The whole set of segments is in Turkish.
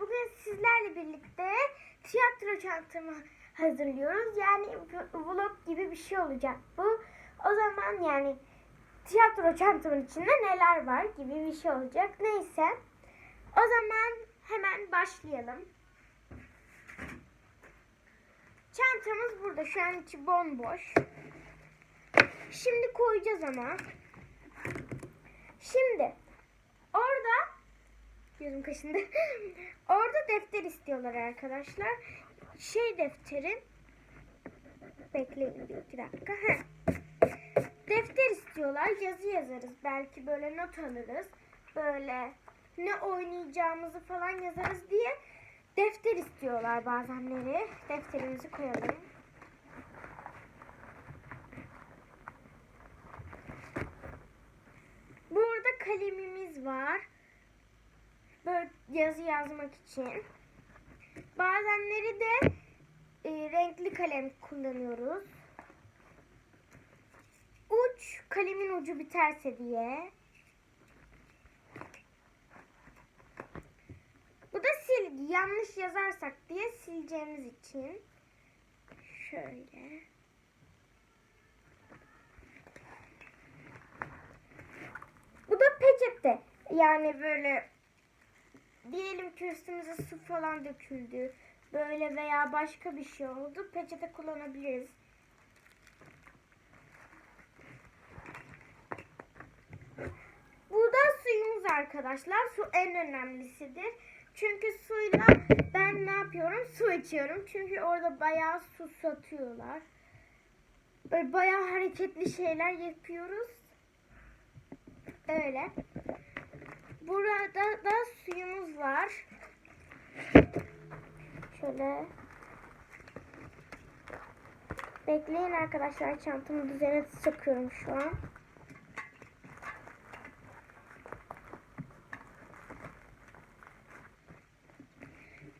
Bugün sizlerle birlikte tiyatro çantamı hazırlıyoruz. Yani vlog gibi bir şey olacak bu. O zaman yani tiyatro çantamın içinde neler var gibi bir şey olacak. Neyse. O zaman hemen başlayalım. Çantamız burada. Şu an içi bomboş. Şimdi koyacağız ama. Şimdi orada gözüm kaşındı. orada defter istiyorlar arkadaşlar. Şey defteri bekleyin bir iki dakika. Defter istiyorlar. Yazı yazarız. Belki böyle not alırız. Böyle ne oynayacağımızı falan yazarız diye defter istiyorlar bazenleri. Defterimizi koyalım. Burada kalemimiz var. Böyle yazı yazmak için. Bazenleri de e, renkli kalem kullanıyoruz. Uç, kalemin ucu biterse diye. Bu da silgi. Yanlış yazarsak diye sileceğimiz için. Şöyle. Bu da peçete. Yani böyle diyelim ki üstümüze su falan döküldü. Böyle veya başka bir şey oldu. Peçete kullanabiliriz. Bu da suyumuz arkadaşlar. Su en önemlisidir. Çünkü suyla ben ne yapıyorum? Su içiyorum. Çünkü orada bayağı su satıyorlar. Böyle bayağı hareketli şeyler yapıyoruz. Öyle. Burada da suyumuz var. Şöyle. Bekleyin arkadaşlar çantamı düzene sokuyorum şu an.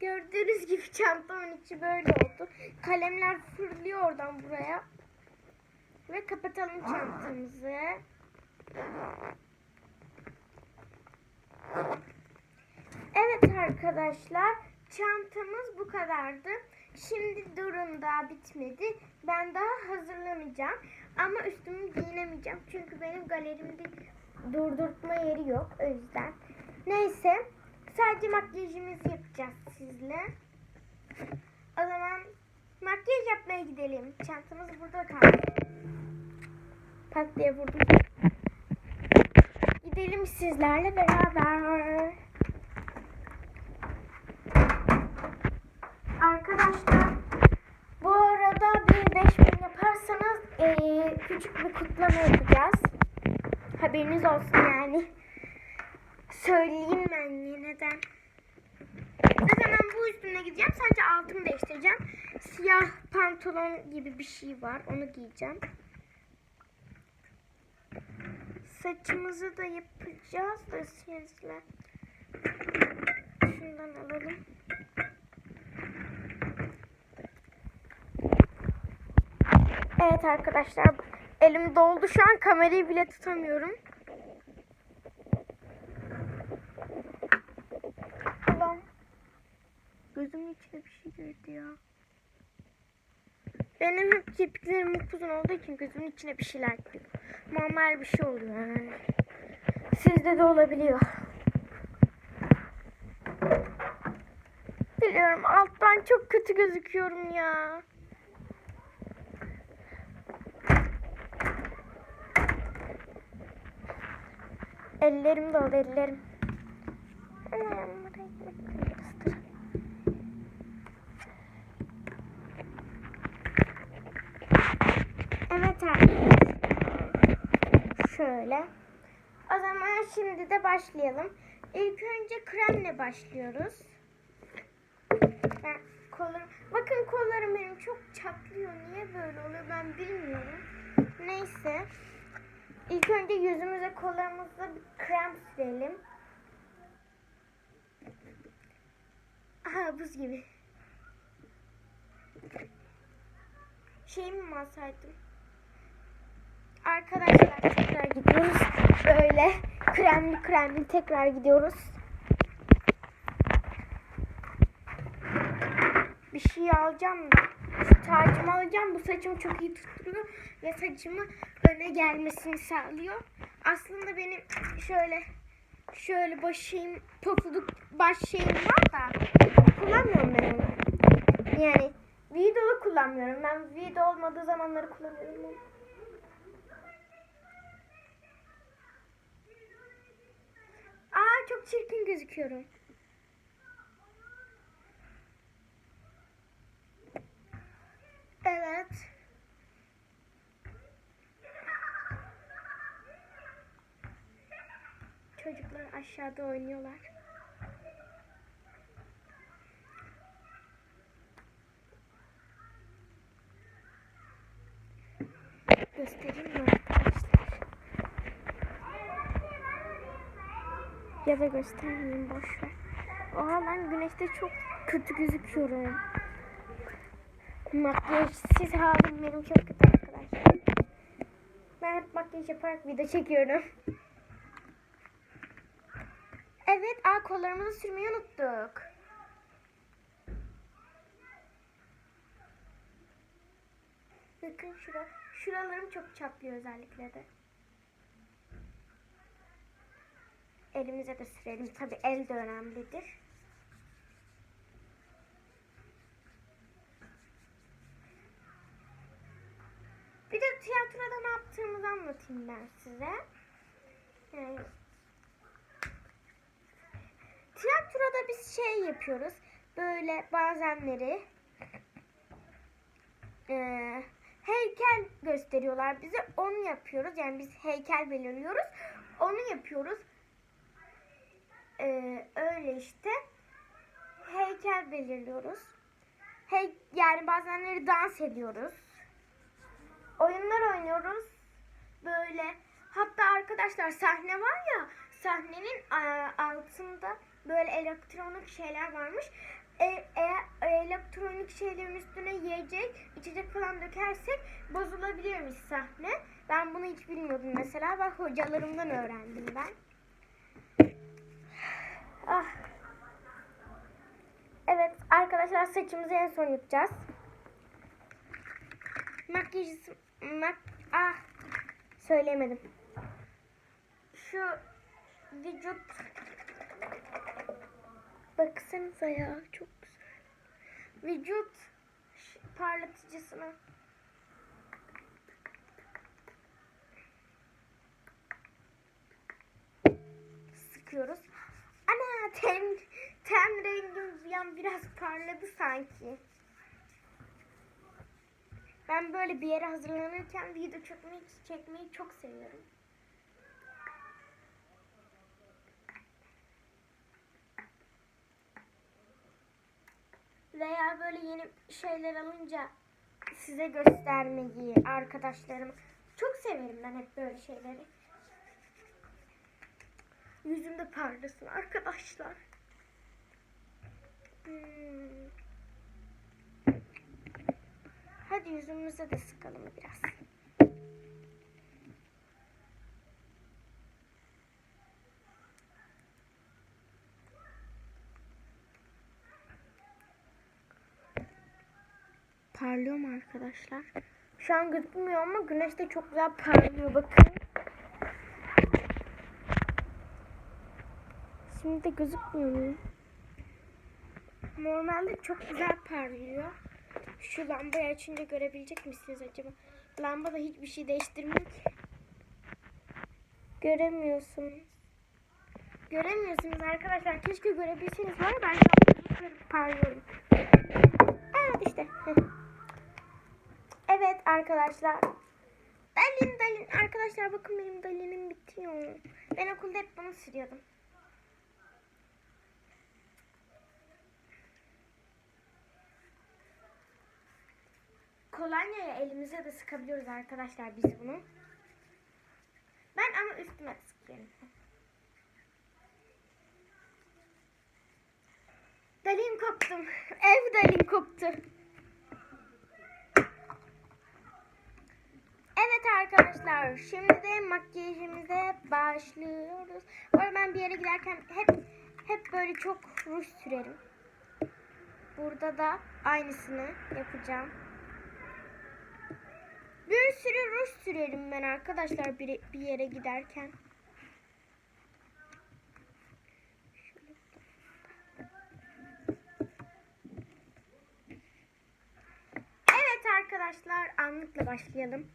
Gördüğünüz gibi çantamın içi böyle oldu. Kalemler fırlıyor oradan buraya. Ve kapatalım çantamızı. Evet arkadaşlar çantamız bu kadardı. Şimdi durun daha bitmedi. Ben daha hazırlamayacağım. Ama üstümü giyinemeyeceğim. Çünkü benim galerimde durdurtma yeri yok. O yüzden. Neyse. Sadece makyajımızı yapacağız sizle. O zaman makyaj yapmaya gidelim. Çantamız burada kaldı. Pat diye vurdum. Gidelim sizlerle beraber. Küçük bir kutlama yapacağız. Haberiniz olsun yani. Söyleyeyim ben yeniden. O zaman bu üstüne gideceğim. Sadece altımı değiştireceğim. Siyah pantolon gibi bir şey var. Onu giyeceğim. Saçımızı da yapacağız da sizle. Şundan alalım. Evet arkadaşlar. Elim doldu şu an. Kamerayı bile tutamıyorum. Ulan. Gözümün içine bir şey girdi ya. Benim hep kirpiklerim upuzun olduğu için gözümün içine bir şeyler giriyor. Normal bir şey oluyor yani. Sizde de olabiliyor. Biliyorum alttan çok kötü gözüküyorum ya. Ellerim dolu ellerim. Anam, ıstır. Evet arkadaşlar. Şöyle. O zaman şimdi de başlayalım. İlk önce kremle başlıyoruz. Ben kollarım, bakın kollarım benim çok çatlıyor. Niye böyle oluyor ben bilmiyorum. Neyse. İlk önce yüzümüze kollarımıza bir krem sürelim. Aha buz gibi. Şey mi alsaydım? Arkadaşlar tekrar gidiyoruz. Böyle kremli kremli tekrar gidiyoruz. bir şey alacağım da. Tacımı alacağım. Bu saçımı çok iyi tutturuyor ve saçımı öne gelmesini sağlıyor. Aslında benim şöyle şöyle başım topuluk baş şeyim var da kullanmıyorum ben onu. Yani videolu kullanmıyorum. Ben video olmadığı zamanları kullanıyorum. Aa çok çirkin gözüküyorum. Evet. Çocuklar aşağıda oynuyorlar. Göstereyim mi arkadaşlar? Ya da göstermeyeyim boş ver. Oha ben güneşte çok kötü gözüküyorum. Makyajsız halim benim çok kötü arkadaşlar. Ben hep makyaj yaparak video çekiyorum. Evet, aa kollarımızı sürmeyi unuttuk. Bakın şura, şuralarım çok çatlıyor özellikle de. Elimize de sürelim. Tabii el de önemlidir. Bir de tiyatroda ne yaptığımızı anlatayım ben size. Yani, tiyatroda biz şey yapıyoruz. Böyle bazenleri eee, heykel gösteriyorlar bize. Onu yapıyoruz. Yani biz heykel belirliyoruz. Onu yapıyoruz. Eee, öyle işte. Heykel belirliyoruz. Hey, yani bazenleri dans ediyoruz oyunlar oynuyoruz. Böyle hatta arkadaşlar sahne var ya sahnenin e, altında böyle elektronik şeyler varmış. E, eğer elektronik şeylerin üstüne yiyecek, içecek falan dökersek bozulabilirmiş sahne. Ben bunu hiç bilmiyordum mesela. Bak hocalarımdan öğrendim ben. Ah. Evet arkadaşlar saçımızı en son yapacağız. Makyaj mak ah söylemedim. Şu vücut baksanıza ya çok. Vücut parlatıcısını sıkıyoruz. Ana ten ten rengim bir an biraz parladı sanki. Ben böyle bir yere hazırlanırken video çekmeyi, çekmeyi çok seviyorum. Veya böyle yeni şeyler alınca size göstermeyi, arkadaşlarım. Çok severim ben hep böyle şeyleri. Yüzümde parlasın arkadaşlar. Hmm. Hadi yüzümüze de sıkalım biraz. Parlıyor mu arkadaşlar? Şu an gözükmüyor ama güneşte çok güzel parlıyor bakın. Şimdi de gözükmüyor mu? Normalde çok güzel parlıyor. Şu lambayı açınca görebilecek misiniz acaba? Lamba da hiçbir şey değiştirmiyor ki. Göremiyorsunuz. Göremiyorsunuz arkadaşlar. Keşke görebilseniz var ben parlıyorum. Evet işte. Evet arkadaşlar. Dalin dalin. Arkadaşlar bakın benim dalinim bitiyor. Ben okulda hep bunu sürüyordum. Kolonyayı elimize de sıkabiliyoruz arkadaşlar biz bunu. Ben ama üstüme sıkıyorum. Dalin koptum. Ev dalin koptu. Evet arkadaşlar şimdi de makyajımıza başlıyoruz. Bu ben bir yere giderken hep hep böyle çok ruj sürerim. Burada da aynısını yapacağım. Bir sürü ruj sürerim ben arkadaşlar bir, bir yere giderken. Evet arkadaşlar anlıkla başlayalım.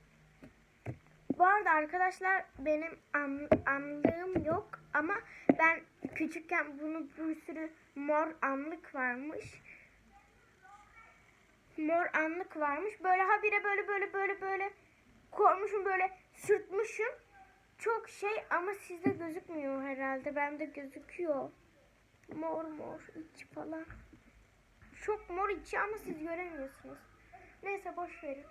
Bu arada arkadaşlar benim an, anlığım yok ama ben küçükken bunu bir sürü mor anlık varmış. Mor anlık varmış. Böyle habire böyle böyle böyle böyle koymuşum böyle sürtmüşüm. Çok şey ama sizde gözükmüyor herhalde. Bende gözüküyor. Mor mor içi falan. Çok mor içi ama siz göremiyorsunuz. Neyse boş verin.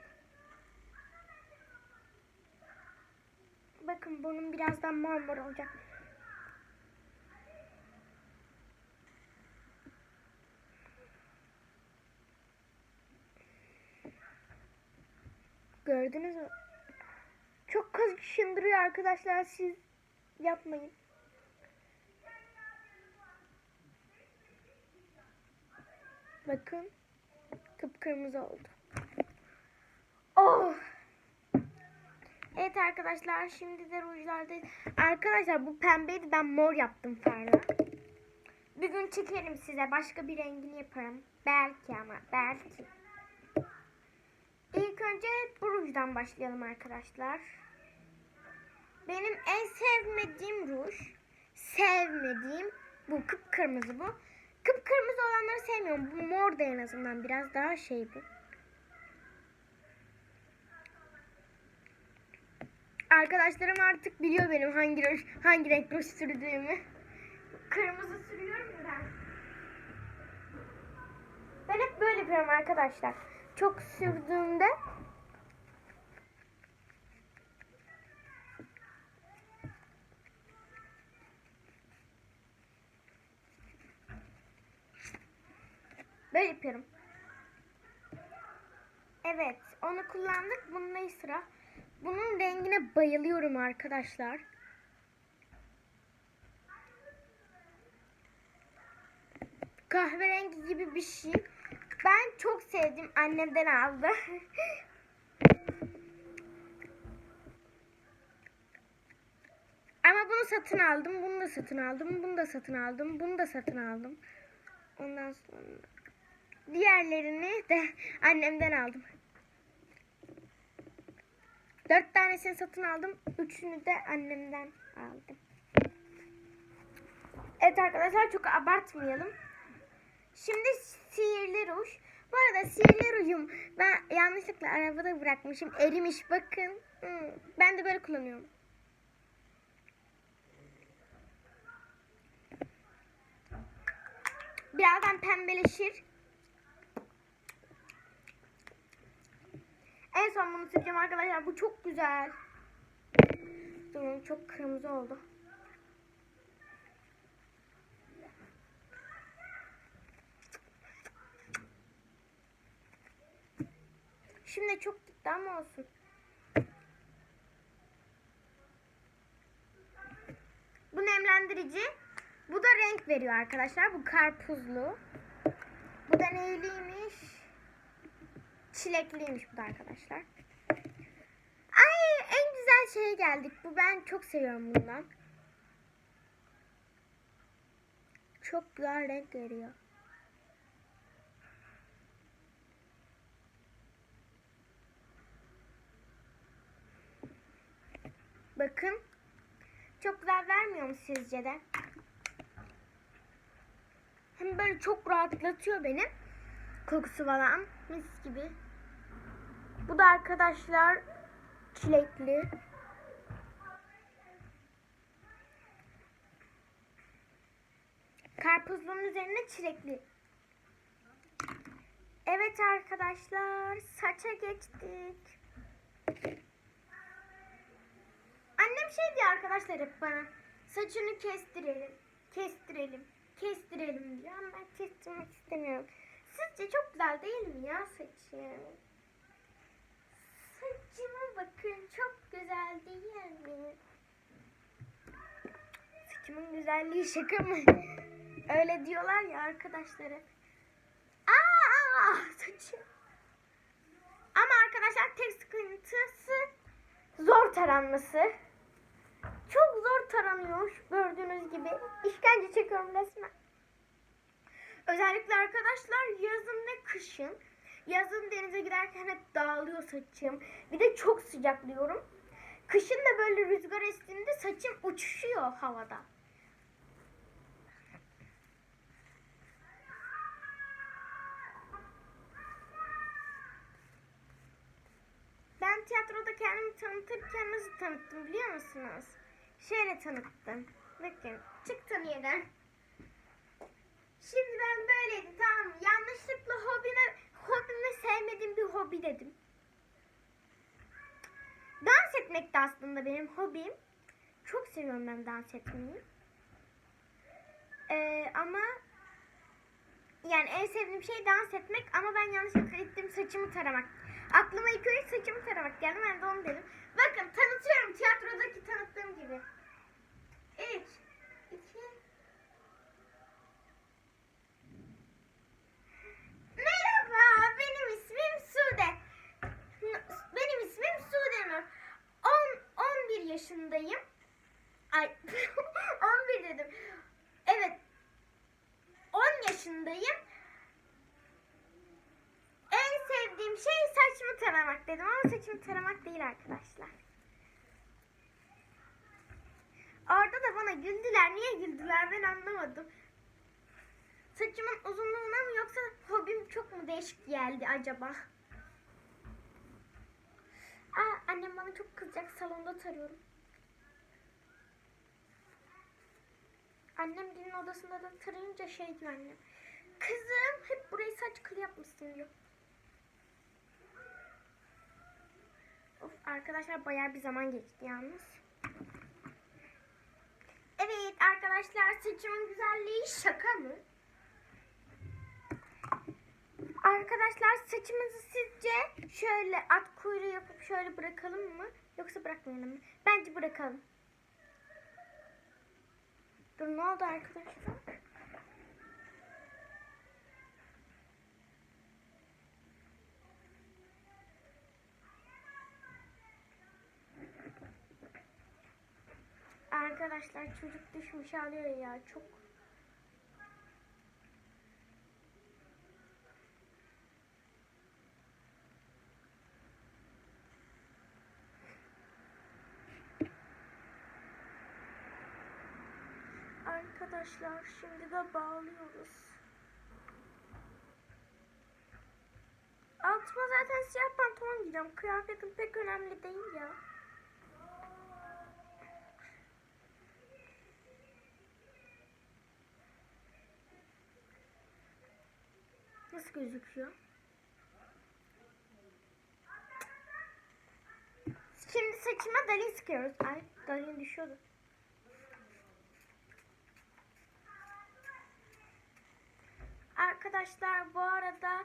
Bakın bunun birazdan mor mor olacak. Gördünüz mü? Çok kaşındırıyor arkadaşlar siz yapmayın. Bakın kıpkırmızı oldu. Oh! Evet arkadaşlar şimdi de rujlardayız. Arkadaşlar bu pembeydi ben mor yaptım farla. Bir gün çekerim size başka bir rengini yaparım. Belki ama belki. Önce bu rujdan başlayalım arkadaşlar. Benim en sevmediğim ruj, sevmediğim bu kıpkırmızı bu. Kıpkırmızı olanları sevmiyorum. Bu mor da en azından biraz daha şey bu. Arkadaşlarım artık biliyor benim hangi ruj, hangi renk ruj sürdüğümü. Kırmızı sürüyorum ben. Ben hep böyle yapıyorum arkadaşlar. Çok sürdüğümde Böyle yapıyorum. Evet, onu kullandık. Bunun sıra. Bunun rengine bayılıyorum arkadaşlar. Kahverengi gibi bir şey. Ben çok sevdim. Annemden aldı. Ama bunu satın aldım. Bunu da satın aldım. Bunu da satın aldım. Bunu da satın aldım. Ondan sonra diğerlerini de annemden aldım. Dört tanesini satın aldım. Üçünü de annemden aldım. Evet arkadaşlar çok abartmayalım. Şimdi sihirli ruj. Bu arada sihirli rujum ben yanlışlıkla arabada bırakmışım. Erimiş bakın. Hmm, Ben de böyle kullanıyorum. Birazdan pembeleşir. En son bunu süreceğim arkadaşlar. Bu çok güzel. Durun çok kırmızı oldu. Şimdi çok gitti ama olsun. Bu nemlendirici. Bu da renk veriyor arkadaşlar. Bu karpuzlu. Bu da neyliymiş? Çilekliymiş bu da arkadaşlar. Ay en güzel şeye geldik. Bu ben çok seviyorum bundan. Çok güzel renk veriyor. Bakın. Çok güzel vermiyor mu sizce de? Hem böyle çok rahatlatıyor beni. Kokusu falan. Mis gibi. Bu da arkadaşlar çilekli. Karpuzluğun üzerine çilekli. Evet arkadaşlar saça geçtik. Annem şey diyor arkadaşlar hep bana. Saçını kestirelim. Kestirelim. Kestirelim diyor ama ben kestirmek istemiyorum. Sizce çok güzel değil mi ya saçım? Saçıma bakın çok güzel değil mi? Saçımın güzelliği şaka mı? Öyle diyorlar ya arkadaşları. Aa saçım. Ama arkadaşlar tek sıkıntısı zor taranması. Çok zor taranıyor gördüğünüz gibi. İşkence çekiyorum resmen. Özellikle arkadaşlar yazın ve kışın. Yazın denize giderken hep dağılıyor saçım. Bir de çok sıcaklıyorum. Kışın da böyle rüzgar estiğinde saçım uçuşuyor havada. Ben tiyatroda kendimi tanıtırken nasıl tanıttım biliyor musunuz? Şöyle tanıttım. Bakın çıktım yerden. Şimdi ben böyleydim tamam? Yanlışlıkla hobime, hobimi sevmediğim bir hobi dedim. Dans etmek de aslında benim hobim. Çok seviyorum ben dans etmeyi. Ee, ama yani en sevdiğim şey dans etmek ama ben yanlışlıkla ettim saçımı taramak. Aklıma ilk önce saçımı taramak geldi ben de onu dedim. Bakın tanıtıyorum tiyatrodaki tanıttığım gibi. 3, yaşındayım. Ay 11 dedim. Evet. 10 yaşındayım. En sevdiğim şey saçımı taramak dedim ama saçımı taramak değil arkadaşlar. Orada da bana güldüler. Niye güldüler ben anlamadım. Saçımın uzunluğuna mı yoksa hobim çok mu değişik geldi acaba? Aa, annem bana çok kızacak salonda tarıyorum. Annem dinin odasında da tarayınca şey diyor annem. Kızım hep burayı saç kılı yapmışsın diyor. Of arkadaşlar bayağı bir zaman geçti yalnız. Evet arkadaşlar saçımın güzelliği şaka mı? Arkadaşlar saçımızı sizce şöyle at kuyruğu yapıp şöyle bırakalım mı? Yoksa bırakmayalım mı? Bence bırakalım. Dur ne oldu arkadaşlar? Arkadaşlar çocuk düşmüş ağlıyor ya çok. Arkadaşlar şimdi de bağlıyoruz. Altıma zaten siyah pantolon giyeceğim. Kıyafetim pek önemli değil ya. Nasıl gözüküyor? Şimdi saçıma dalin sıkıyoruz. Ay dalin düşüyordu. Arkadaşlar bu arada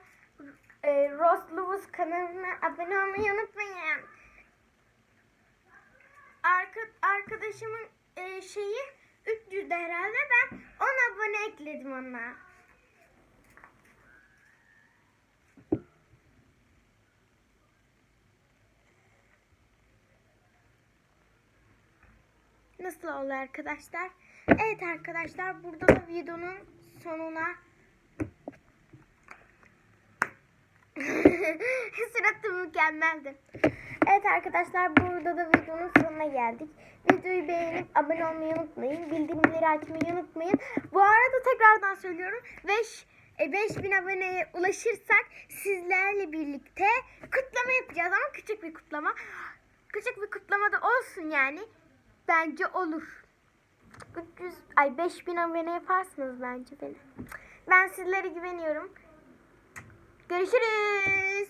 e, Rose Lewis kanalına abone olmayı unutmayın. Arka, arkadaşımın e, şeyi 300 herhalde ben 10 abone ekledim ona. Nasıl oldu arkadaşlar? Evet arkadaşlar burada da videonun sonuna Suratım mükemmeldi. Evet arkadaşlar burada da videonun sonuna geldik. Videoyu beğenip abone olmayı unutmayın. Bildirimleri açmayı unutmayın. Bu arada tekrardan söylüyorum. 5 e, 5000 aboneye ulaşırsak sizlerle birlikte kutlama yapacağız ama küçük bir kutlama. Küçük bir kutlama da olsun yani. Bence olur. 300 ay 5000 abone yaparsınız bence beni. Ben sizlere güveniyorum. Görüşürüz.